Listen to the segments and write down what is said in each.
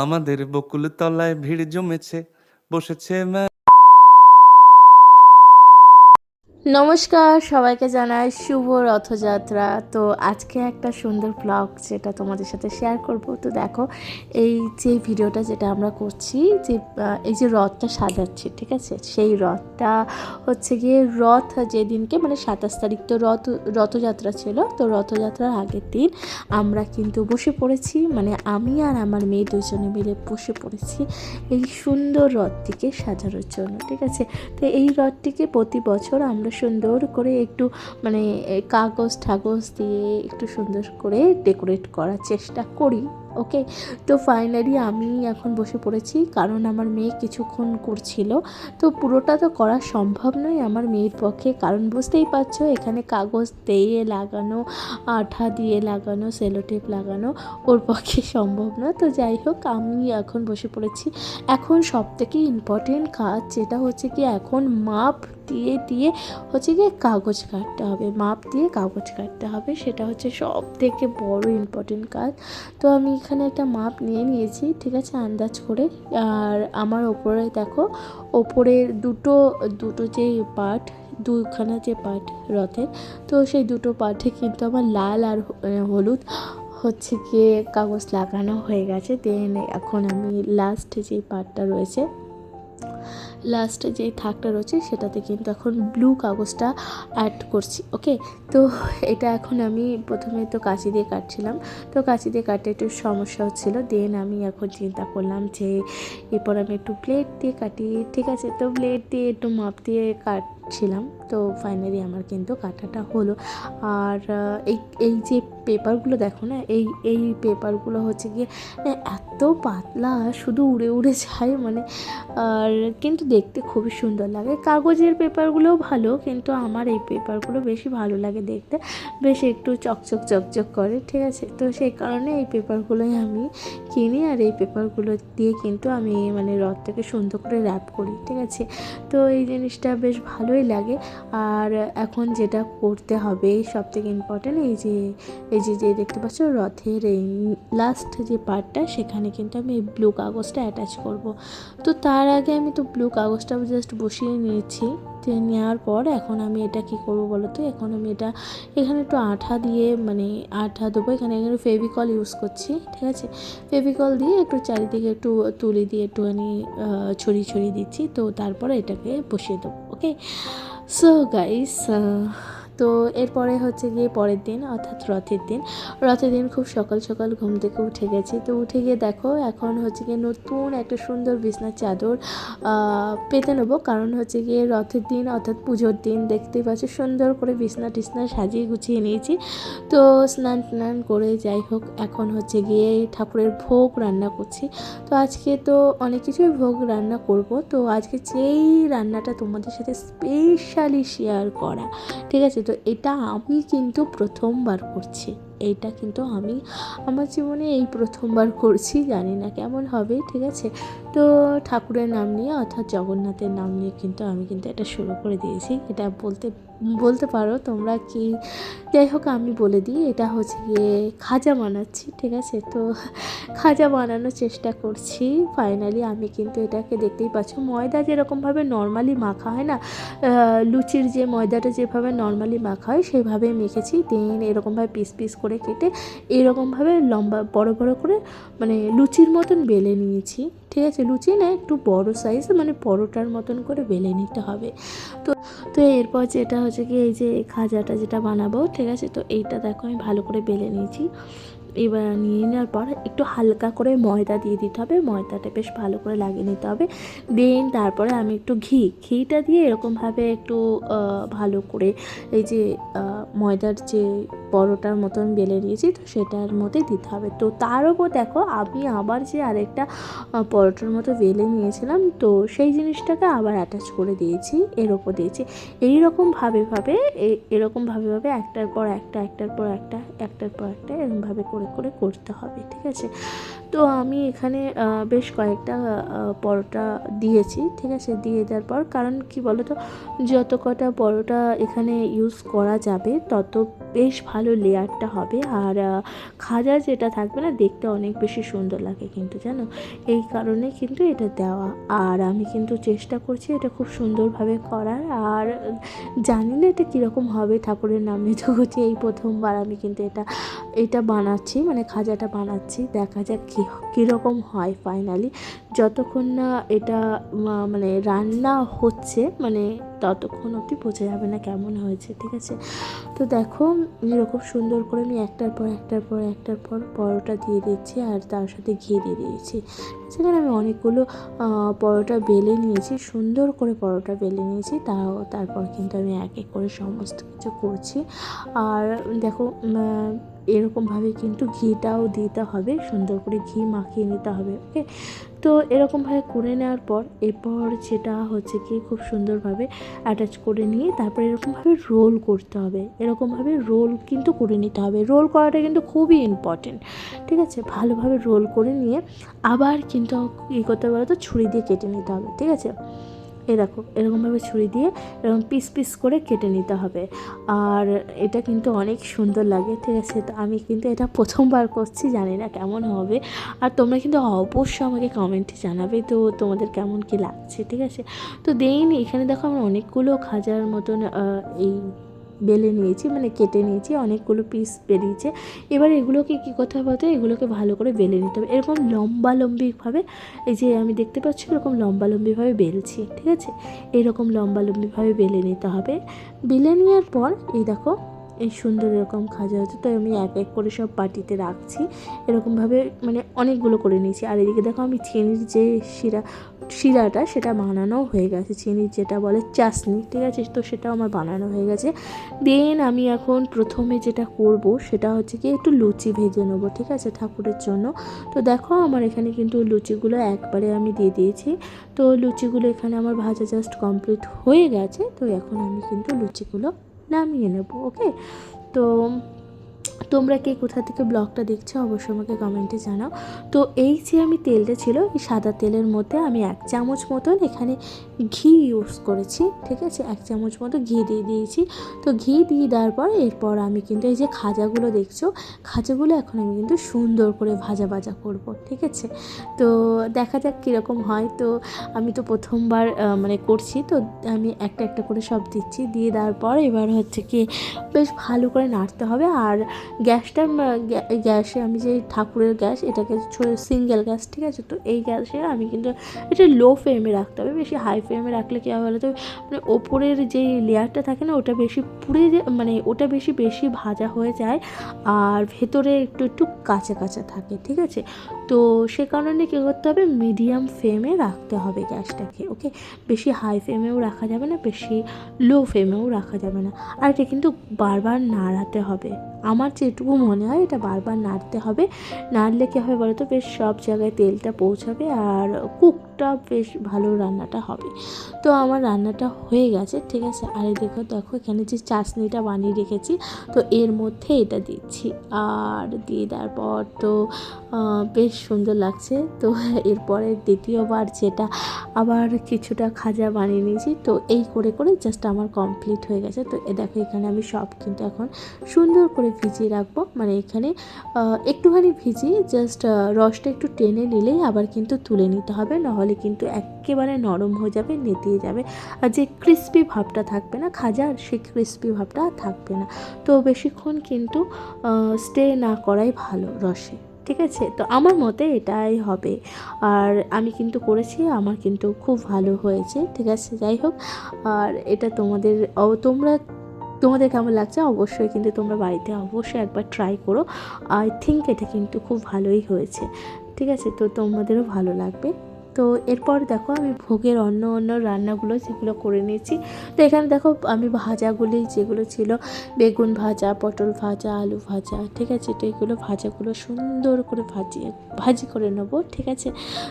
আমাদের বকুল তলায় ভিড় জমেছে বসেছে ম্যা নমস্কার, সবাইকে জানাই শুভ রথযাত্রা। তো আজকে একটা সুন্দর ব্লগ যেটা তোমাদের সাথে শেয়ার করব। তো দেখো, এই যে ভিডিওটা যেটা আমরা করছি, যে এই যে রথটা সাজাচ্ছি, ঠিক আছে? সেই রথটা হচ্ছে গিয়ে রথ যেদিনকে মানে সাতাশ তারিখ তো রথ, রথযাত্রা ছিল। তো রথযাত্রার আগের দিন আমরা কিন্তু বসে পড়েছি মানে আমি আর আমার মেয়ে দুজনে মিলে বসে পড়েছি এই সুন্দর রথটিকে সাজানোর জন্য, ঠিক আছে? তো এই রথটিকে প্রতি বছর আমরা সুন্দর করে একটু মানে কাগজ ঠাগজ দিয়ে একটু সুন্দর করে ডেকোরেট করার চেষ্টা করি, ওকে? তো ফাইনালি আমি এখন বসে পড়েছি, কারণ আমার মেয়ে কিছুক্ষণ করছিল। তো পুরোটা তো করা সম্ভব নয় আমার মেয়ের পক্ষে, কারণ বুঝতেই পারছ এখানে কাগজ দিয়ে লাগানো, আঠা দিয়ে লাগানো সেলোটেপ লাগানো ওর পক্ষে সম্ভব না তো যাই হোক, আমি এখন বসে পড়েছি। এখন সব থেকে ইম্পর্টেন্ট কাজ যেটা হচ্ছে কি, এখন মাপ দিয়ে দিয়ে হচ্ছে গিয়ে কাগজ কাটতে হবে, মাপ দিয়ে কাগজ কাটতে হবে, সেটা হচ্ছে সব থেকে বড় ইম্পর্টেন্ট কাজ। তো আমি এখানে একটা মাপ নিয়ে নিয়েছি, ঠিক আছে, আন্দাজ করে। আর আমার ওপরে দেখো, ওপরের দুটো দুটো যে পার্ট দুখানা যে পার্ট রথের, তো সেই দুটো পার্টে কিন্তু আমার লাল আর হলুদ হচ্ছে গিয়ে কাগজ লাগানো হয়ে গেছে। দেন এখন আমি লাস্ট যে পার্টটা রয়েছে লাস্টে যে থাকটা রয়েছে সেটাতে কিন্তু এখন ব্লু কাগজটা অ্যাড করছি ওকে তো এটা এখন আমি প্রথমে তো কাঁচি দিয়ে কাটছিলাম। তো কাঁচি দিয়ে কাটতে একটু সমস্যা হচ্ছিল দেন আমি এখন চিন্তা করলাম যে এরপর আমি একটু প্লেট দিয়ে কাটি, ঠিক আছে? তো প্লেট দিয়ে একটু মাপ দিয়ে কাটছিলাম তো ফাইনালি আমার কিন্তু কাটাটা হলো। আর এই এই যে পেপারগুলো দেখো না, এই এই পেপারগুলো হচ্ছে গিয়ে এত পাতলা, শুধু উড়ে উড়ে যায় মানে আর কিন্তু দেখতে খুবই সুন্দর লাগে। কাগজের পেপারগুলোও ভালো, কিন্তু আমার এই পেপারগুলো বেশি ভালো লাগে দেখতে। বেশ একটু চকচক চকচক করে, ঠিক আছে? তো সেই কারণে এই পেপারগুলোই আমি কিনি, আর এই পেপারগুলো দিয়ে কিন্তু আমি মানে রথটাকে সুন্দর করে র্যাপ করি, ঠিক আছে? তো এই জিনিসটা বেশ ভালোই লাগে। আর এখন যেটা করতে হবে সব থেকে ইম্পর্টেন্ট এই যে এই যে যে দেখতে পাচ্ছ রথের এই লাস্ট যে পার্টটা সেখানে কিন্তু আমি এই ব্লু কাগজটা অ্যাটাচ করব। তো তার আগে আমি তো ব্লু কাগজটা জাস্ট বসিয়ে নিয়েছি। নেওয়ার পর এখন আমি এটা কি করব বলো তো? এখন আমি এটা, এখানে একটু আঠা দিয়ে মানে আঠা দেবো। এখানে এখানে ফেভিকল ইউজ করছি, ঠিক আছে? ফেভিকল দিয়ে একটু চারিদিকে একটু তুলি দিয়ে একটুখানি ছড়িয়ে ছড়িয়ে দিচ্ছি। তো তারপরে এটাকে বসিয়ে দেবো। ওকে সো গাইস তো এরপরে হচ্ছে গিয়ে পরের দিন, অর্থাৎ রথের দিন রথের দিন খুব সকাল সকাল ঘুম থেকে উঠে গেছি। তো উঠে গিয়ে দেখো, এখন হচ্ছে গিয়ে নতুন একটা সুন্দর বিছনার চাদর পেতে নেব। কারণ হচ্ছে গিয়ে রথের দিন, অর্থাৎ পুজোর দিন, দেখতেই পাচ্ছ, সুন্দর করে বিছনা টিছনা সাজিয়ে গুছিয়ে নিয়েছি। তো স্নান টান করে যাই হোক, এখন হচ্ছে গিয়ে ঠাকুরের ভোগ রান্না করছি। তো আজকে তো অনেক কিছুই ভোগ রান্না করব। তো আজকে যেই রান্নাটা তোমাদের সাথে স্পেশালি শেয়ার করা, ঠিক আছে? তো এটা আমি কিন্তু প্রথমবার করছি। এইটা কিন্তু আমি আমার জীবনে এই প্রথমবার করছি, জানি না কেমন হবে, ঠিক আছে? তো ঠাকুরের নাম নিয়ে অর্থাৎ জগন্নাথের নাম নিয়ে কিন্তু আমি কিন্তু এটা শুরু করে দিয়েছি। এটা বলতে বলতে পারো তোমরা কি, যাই হোক আমি বলে দিই, এটা হচ্ছে গিয়ে খাজা বানাচ্ছি, ঠিক আছে? তো খাজা বানানোর চেষ্টা করছি। ফাইনালি আমি কিন্তু এটাকে দেখতেই পাচ্ছ, ময়দা যেরকমভাবে নর্মালি মাখা হয় না লুচির যে ময়দাটা যেভাবে নর্মালি মাখা হয় সেভাবে মেখেছি। দেন এরকমভাবে পিস পিস করে কেটে এরকমভাবে লম্বা, বড় বড় করে মানে লুচির মতন বেলে নিয়েছি, ঠিক আছে? লুচি না, একটু বড় সাইজ মানে পরোটার মতন করে বেলে নিতে হবে। তো তো এরপর যেটা হচ্ছে কি, এই যে খাজাটা যেটা বানাবো, ঠিক আছে? তো এইটা দেখো আমি ভালো করে বেলে নিয়েছি। এবার নিয়ে নেওয়ার পর একটু হালকা করে ময়দা দিয়ে দিতে হবে। ময়দাটা বেশ ভালো করে লাগিয়ে নিতে হবে। দেন তারপরে আমি একটু ঘি। ঘিটা দিয়ে এরকমভাবে একটু ভালো করে এই যে ময়দার যে পরোটার মতন বেলে নিয়েছি, তো সেটার মধ্যে দিতে হবে। তো তার ওপর দেখো, আমি আবার যে আরেকটা পরোটার মতো বেলে নিয়েছিলাম, তো সেই জিনিসটাকে আবার অ্যাটাচ করে দিয়েছি, এর ওপর দিয়েছি। এই রকম ভাবে ভাবে এ- এরকম ভাবে ভাবে একটার পর একটা, একটার পর একটা, একটার পর একটা, এরকমভাবে করে করে করে করতে হবে ঠিক আছে? তো আমি এখানে বেশ কয়েকটা পরোটা দিয়েছি, ঠিক আছে? দিয়ে দেওয়ার পর, কারণ কি বলো তো যত কটা পরোটা এখানে ইউজ করা যাবে, তত বেশ ভালো লেয়ারটা হবে। আর খাজা যেটা থাকবে না, দেখতে অনেক বেশি সুন্দর লাগে কিন্তু, জানো? এই কারণে কিন্তু এটা দেওয়া। আর আমি কিন্তু চেষ্টা করছি এটা খুব সুন্দরভাবে করার। আর, জানি না এটা কীরকম হবে, ঠাকুরের নামে তো হচ্ছে। এই প্রথমবার আমি কিন্তু এটা এটা বানাচ্ছি মানে খাজাটা বানাচ্ছি। দেখা যাক কী, কীরকম হয় ফাইনালি যতক্ষণ না এটা মানে রান্না হচ্ছে মানে ততক্ষণ অবধি বোঝা যাবে না কেমন হয়েছে, ঠিক আছে? তো দেখো, এরকম সুন্দর করে আমি একটার পর একটার পর একটার পর পরোটা দিয়ে দিচ্ছি আর তার সাথে ঘি দিয়ে দিয়েছি। সেখানে আমি অনেকগুলো পরোটা বেলে নিয়েছি, সুন্দর করে পরোটা বেলে নিয়েছি, তাও, তারপর কিন্তু আমি এক এক করে সমস্ত কিছু করছি। আর দেখো এরকমভাবে কিন্তু ঘিটাও দিতে হবে, সুন্দর করে ঘি মাখিয়ে নিতে হবে, ওকে? তো এরকমভাবে করে নেওয়ার পর, এরপর যেটা হচ্ছে কি খুব সুন্দরভাবে অ্যাটাচ করে নিয়ে তারপর এরকমভাবে রোল করতে হবে। এরকমভাবে রোল কিন্তু করে নিতে হবে। রোল করাটা কিন্তু খুবই ইম্পর্টেন্ট ঠিক আছে? ভালোভাবে রোল করে নিয়ে আবার কিন্তু কী করতে হবে বলো তো ছুরি দিয়ে কেটে নিতে হবে, ঠিক আছে? এই দেখো, এরকমভাবে ছুরি দিয়ে এরকম পিস পিস করে কেটে নিতে হবে। আর এটা কিন্তু অনেক সুন্দর লাগে, ঠিক আছে? তো আমি কিন্তু এটা প্রথমবার করছি, জানি না কেমন হবে। আর তোমরা কিন্তু অবশ্যই আমাকে কমেন্টে জানাবে তো তোমাদের কেমন কি লাগছে, ঠিক আছে? তো দেইনি, এখানে দেখো আমার অনেকগুলো খাজার মতন এই বেলে নিয়েছি মানে কেটে নিয়েছি, অনেকগুলো পিস বেরিয়েছে। এবার এগুলোকে কী করতে হবে এগুলোকে ভালো করে বেলে নিতে হবে। এরকম লম্বা লম্বিভাবে, এই যে আমি দেখতে পাচ্ছি এরকম লম্বা লম্বিভাবে বেলছি, ঠিক আছে? এরকম লম্বা লম্বিভাবে বেলে নিতে হবে। বেলে নেওয়ার পর, এই দেখো এই সুন্দর এরকম খাজা হচ্ছে তাই আমি এক এক করে সব পাটিতে রাখছি। এরকমভাবে মানে অনেকগুলো করে নিয়েছি। আর এদিকে দেখো আমি চিনির যে শিরা, শিরাটা সেটা বানানো হয়ে গেছে। চিনির যেটা বলে চাশনি ঠিক আছে? তো সেটাও আমার বানানো হয়ে গেছে। দেন আমি এখন প্রথমে যেটা করব সেটা হচ্ছে কি একটু লুচি ভেজে নেব, ঠিক আছে, ঠাকুরের জন্য। তো দেখো আমার এখানে কিন্তু লুচিগুলো একবারে আমি দিয়ে দিয়েছি। তো লুচিগুলো এখানে আমার ভাজা জাস্ট কমপ্লিট হয়ে গেছে। তো এখন আমি কিন্তু লুচিগুলো নামিয়ে নেব ওকে তো তোমরা কে কোথা থেকে ব্লগটা দেখছ, অবশ্যই আমাকে কমেন্টে জানাও। তো এই যে আমি তেলটা ছিল, এই সাদা তেলের মধ্যে আমি এক চামচ মতন এখানে ঘি ইউজ করেছি, ঠিক আছে? এক চামচ মতো ঘি দিয়ে দিয়েছি। তো ঘি দিয়ে দেওয়ার পর এরপর আমি কিন্তু এই যে খাজাগুলো দেখছ, খাজাগুলো এখন আমি কিন্তু সুন্দর করে ভাজা ভাজা করব, ঠিক আছে? তো দেখা যাক কীরকম হয়। তো আমি তো প্রথমবার মানে করছি, তো আমি একটা একটা করে সব দিচ্ছি। দিয়ে দেওয়ার পর এবার হচ্ছে কি বেশ ভালো করে নাড়তে হবে। আর গ্যাসটা গ্যাসে আমি যে ঠাকুরের গ্যাস, এটাকে সিঙ্গেল গ্যাস, ঠিক আছে? তো এই গ্যাসে আমি কিন্তু এটা লো ফ্লেমে রাখতে হবে, বেশি হাই ফ্লেমে রাখলে কী হবে তো মানে ওপরের যে লেয়ারটা থাকে না, ওটা বেশি পুড়ে মানে ওটা বেশি বেশি ভাজা হয়ে যায় আর ভেতরে একটু একটু কাঁচা কাঁচা থাকে, ঠিক আছে? তো সে কারণে কী করতে হবে? মিডিয়াম ফ্লেমে রাখতে হবে গ্যাসটাকে ওকে বেশি হাই ফ্লেমেও রাখা যাবে না, বেশি লো ফ্লেমেও রাখা যাবে না। আর এটা কিন্তু বারবার নাড়াতে হবে। আমার যেটুকু মনে হয় এটা বারবার নাড়তে হবে। নাড়লে কী হবে বলো তো বেশ সব জায়গায় তেলটা পৌঁছাবে আর কুকটা বেশ ভালো রান্নাটা হবে। তো আমার রান্নাটা হয়ে গেছে, ঠিক আছে? আর দেখো দেখো, এখানে যে চাশনিটা বানিয়ে রেখেছি, তো এর মধ্যে এটা দিচ্ছি। আর দিয়ে দেওয়ার পর তো বেশ সুন্দর লাগছে। তো এরপরে দ্বিতীয়বার যেটা আবার কিছুটা খাজা বানিয়ে নিয়েছি, তো এই করে করে জাস্ট আমার কমপ্লিট হয়ে গেছে। তো এ দেখো, এখানে আমি সব কিন্তু এখন সুন্দর করে ভিজিয়ে রাখব। মানে এখানে একটুখানি ভিজিয়ে জাস্ট রসটা একটু টেনে নিলেই আবার কিন্তু তুলে নিতে হবে, নাহলে কিন্তু একেবারে নরম হয়ে যাবে, নেতিয়ে যাবে। আর যে ক্রিস্পি ভাবটা থাকবে না খাজার সেই ক্রিস্পি ভাবটা থাকবে না। তো বেশিক্ষণ কিন্তু স্টে না করাই ভালো রসে, ঠিক আছে? তো আমার মতে এটাই হবে। আর আমি কিন্তু করেছি, আমার কিন্তু খুব ভালো হয়েছে, ঠিক আছে? যাই হোক, আর এটা তোমাদের তোমরা, তোমাদের কেমন লাগছে অবশ্যই কিন্তু তোমরা বাড়িতে অবশ্যই একবার ট্রাই করো। আই থিঙ্ক এটা কিন্তু খুব ভালোই হয়েছে, ঠিক আছে? তো তোমাদেরও ভালো লাগবে। তো এরপর দেখো আমি ভোগের অন্য অন্য রান্নাগুলো সেগুলো করে নিয়েছি। তো এখানে দেখো আমি ভাজাগুলি যেগুলো ছিল, বেগুন ভাজা, পটল ভাজা, আলু ভাজা, ঠিক আছে? তো এগুলো ভাজাগুলো সুন্দর করে ভাজিয়ে, ভাজি করে নেব, ঠিক আছে?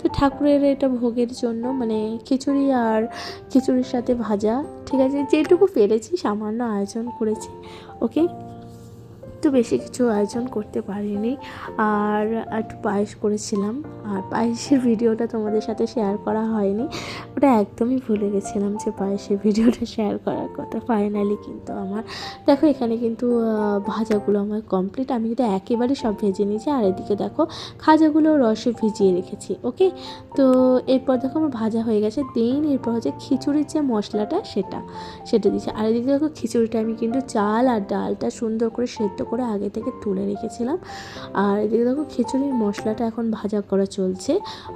তো ঠাকুরের এটা ভোগের জন্য মানে খিচুড়ি আর খিচুড়ির সাথে ভাজা, ঠিক আছে? যেটুকু পেরেছি সামান্য আয়োজন করেছি, ওকে? তো বেশি কিছু আয়োজন করতে পারিনি। আর একটু পায়েস করেছিলাম। আর পায়েসের ভিডিওটা তোমাদের সাথে শেয়ার করা হয়নি। ওটা একদমই ভুলে গেছিলাম যে পায়েসের ভিডিওটা শেয়ার করার কথা। ফাইনালি কিন্তু আমার। দেখো এখানে কিন্তু ভাজাগুলো আমার কমপ্লিট আমি কিন্তু একেবারে সব ভেজে নিয়েছি। আর এদিকে দেখো, খাজাগুলো রসে ভিজিয়ে রেখেছি ওকে তো এরপর দেখো আমার ভাজা হয়ে গেছে। দেন এরপর হচ্ছে খিচুড়ির যে মশলাটা, সেটা। সেটা দিয়েছি। আর এদিকে দেখো খিচুড়িটা আমি কিন্তু চাল আর ডালটা সুন্দর করে সেদ্ধ করে আগে থেকে তুলে রেখেছিলাম। আর এদিকে দেখো খিচুড়ির মশলাটা এখন ভাজা করা চলছে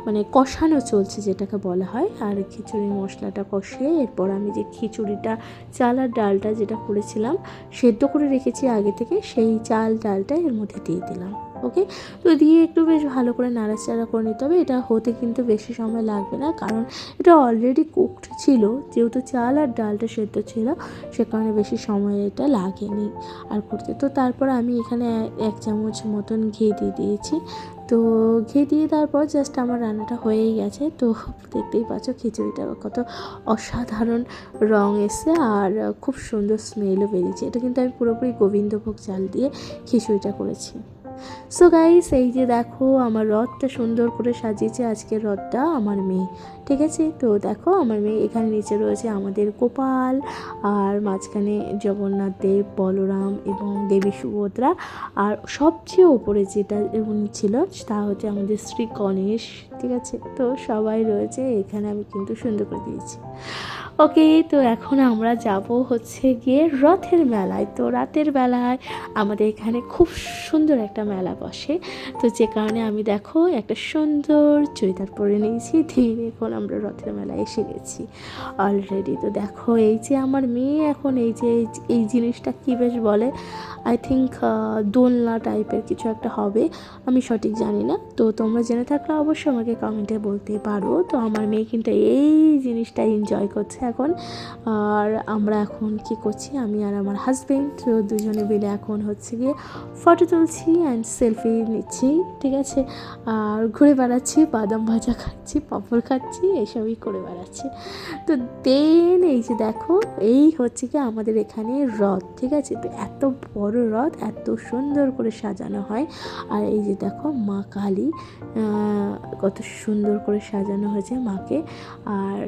মানে কষানো চলছে যেটাকে বলা হয়। আর খিচুড়ির মশলাটা কষিয়ে এরপর আমি যে খিচুড়িটা, চাল আর ডালটা যেটা করেছিলাম, সেদ্ধ করে রেখেছি আগে থেকে, সেই চাল, ডালটা এর মধ্যে দিয়ে দিলাম। ওকে? তো দিয়ে একটু বেশ ভালো করে নাড়াচাড়া করে নিতে হবে। এটা হতে কিন্তু বেশি সময় লাগবে না, কারণ এটা অলরেডি কুকড ছিল। যেহেতু চাল আর ডালটা সেদ্ধ ছিল, সে কারণে বেশি সময় এটা লাগেনি আর করতে। তো তারপর আমি এখানে এক চামচ মতন ঘি দিয়ে দিয়েছি। তো ঘি দিয়ে তারপর জাস্ট আমার রান্নাটা হয়েই গেছে। তো দেখতেই পাচ্ছ খিচুড়িটা কত অসাধারণ রং এসে আর খুব সুন্দর স্মেলও বেরিয়েছে। এটা কিন্তু আমি পুরোপুরি গোবিন্দভোগ চাল দিয়ে খিচুড়িটা করেছি। সো গাইস এই যে দেখো আমার রথটা সুন্দর করে সাজিয়েছে আজকের রথটা আমার মেয়ে। ঠিক আছে? তো দেখো, আমার মেয়ে এখানে নিচে রয়েছে আমাদের গোপাল আর মাঝখানে জগন্নাথ দেব বলরাম এবং দেবী সুভদ্রা। আর সবচেয়ে ওপরে যেটা ছিল তা হচ্ছে আমাদের শ্রী গণেশ, ঠিক আছে? তো সবাই রয়েছে, এখানে আমি কিন্তু সুন্দর করে দিয়েছি। ওকে, তো এখন আমরা যাব হচ্ছে গিয়ে রথের মেলায়। তো রাতের বেলায় আমাদের এখানে খুব সুন্দর একটা মেলা বসে। তো যে কারণে আমি দেখো একটা সুন্দর চুড়িদার পরে নিয়েছি দিয়ে এখন আমরা রথের মেলায় এসে গেছি। অলরেডি তো দেখো, এই যে আমার মেয়ে এখন এই যে এই- জিনিসটা কী বেশ বলে? আই থিঙ্ক দোলনা টাইপের কিছু একটা হবে। আমি সঠিক জানি না। তো তোমরা জেনে থাকলে অবশ্যই আমাকে কমেন্টে বলতে পারো। তো আমার মেয়ে কিন্তু এই জিনিসটা এনজয় করছে এখন। আর আমরা এখন কি করছি? আমি আর আমার হাজব্যান্ড তো দুজনে মিলে এখন হচ্ছে গিয়ে ফটো তুলছি অ্যান্ড সেলফি নিচ্ছি, ঠিক আছে? আর ঘুরে বেড়াচ্ছি, বাদাম ভাজা খাচ্ছি, পাঁপড় খাচ্ছি এসবই করে বেড়াচ্ছে। তো দেন এই যে দেখো, এই হচ্ছে কি আমাদের এখানে রথ, ঠিক আছে? তো এত বড় রথ, এত সুন্দর করে সাজানো হয়। আর এই যে দেখো, মা কালী কত সুন্দর করে সাজানো হয়েছে মাকে। আর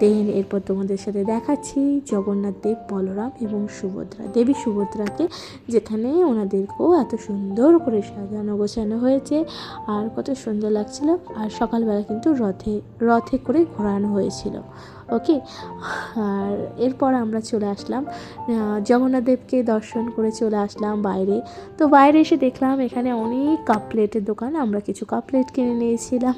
দেন এরপর তোমাদের সাথে দেখাচ্ছি জগন্নাথ দেব, বলরাম এবং সুভদ্রা। দেবী সুভদ্রাকে যেখানে ওনাদেরকেও এত সুন্দর করে সাজানো গোছানো হয়েছে। আর কত সুন্দর লাগছিল। আর সকালবেলা কিন্তু রথে রথে করে ঘোরানো হয়েছিল। ওকে? আর এরপর আমরা চলে আসলাম আহ, জগন্নাথ দেবকে দর্শন করে চলে আসলাম বাইরে। তো বাইরে এসে দেখলাম এখানে অনেক কাপ প্লেটের দোকান আমরা কিছু কাপ প্লেট কিনে নিয়েছিলাম।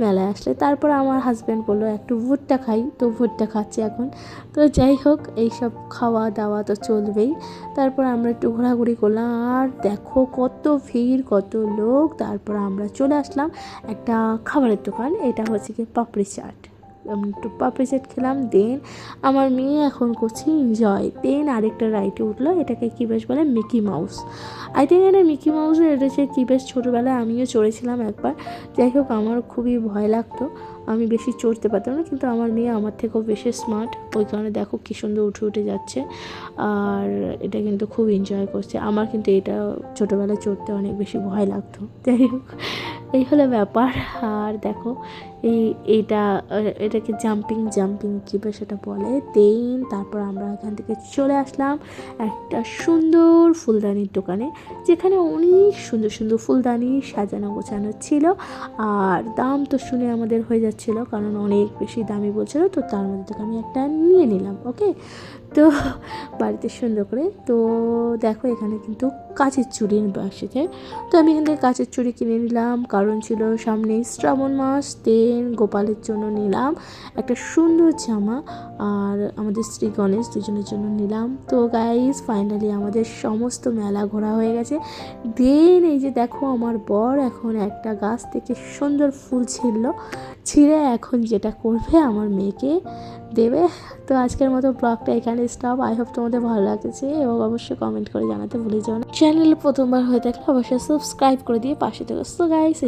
মেলায় আসলে তারপর আমার হাজব্যান্ড বলল একটু ভুট্টা খাই। তো ভুট্টা খাচ্ছি এখন। তো যাই হোক এইসব খাওয়া দাওয়া তো চলবেই। তারপর আমরা একটু ঘোরাঘুরি করলাম আর দেখো কত ভিড় কত লোক। তারপর আমরা চলে আসলাম একটা খাবারের দোকান এটা হচ্ছে কি পাপড়ি চাট। পাপড়ি চাট খেলাম দেন আমার মেয়ে এখন করছে এনজয় দেন আরেকটা রাইটে উঠল, এটাকে কী বেশ বলে মিকি মাউস আই থিঙ্ক এটা মিকি মাউসের এটা হচ্ছে কী বেশ ছোটোবেলায় আমিও চড়েছিলাম একবার। যাই হোক, আমার খুবই ভয় লাগতো। আমি বেশি চড়তে পারতাম না, কিন্তু আমার মেয়ে আমার থেকেও বেশি স্মার্ট ওই কারণে দেখো কী সুন্দর উঠে উঠে যাচ্ছে। আর এটা কিন্তু খুব এনজয় করছে। আমার কিন্তু এটা ছোটোবেলায় চড়তে অনেক বেশি ভয় লাগতো। যাই হোক, এই হলো ব্যাপার। আর দেখো, এই এইটা, এটাকে জাম্পিং জাম্পিং কী বা সেটা বলে। দেন তারপর আমরা এখান থেকে চলে আসলাম একটা সুন্দর ফুলদানির দোকানে। যেখানে অনেক সুন্দর সুন্দর ফুলদানি সাজানো গোছানো ছিল। আর দাম তো শুনে আমাদের হয়ে যাচ্ছিল, কারণ অনেক বেশি দামি বলছিল, তো তার মধ্যে থেকে আমি একটা নিয়ে নিলাম ওকে তো বাড়িতে সুন্দর করে, তো দেখো এখানে কিন্তু কাঁচের চুড়ি বসেছে তো আমি এখান থেকে কাঁচের চুড়ি কিনে নিলাম। কারণ ছিল সামনেই শ্রাবণ মাস, দেন গোপালের জন্য নিলাম একটা সুন্দর জামা আর আমাদের শ্রী গণেশ দুজনের জন্য নিলাম। তো গাইজ ফাইনালি আমাদের সমস্ত মেলা ঘোরা হয়ে গেছে। দেন এই যে দেখো আমার বর এখন একটা গাছ থেকে সুন্দর ফুল ছিঁড়ল। ছিঁড়ে এখন যেটা করবে আমার মেয়েকে দেবে। তো আজকের মতো ব্লগটা এখানে স্টপ আই হোপ তোমাদের ভালো লাগছে এবং অবশ্যই কমেন্ট করে জানাতে ভুলে যাও না। চ্যানেলে প্রথমবার হয়ে থাকলে অবশ্যই সাবস্ক্রাইব করে দিয়ে পাশে থাকো। So guys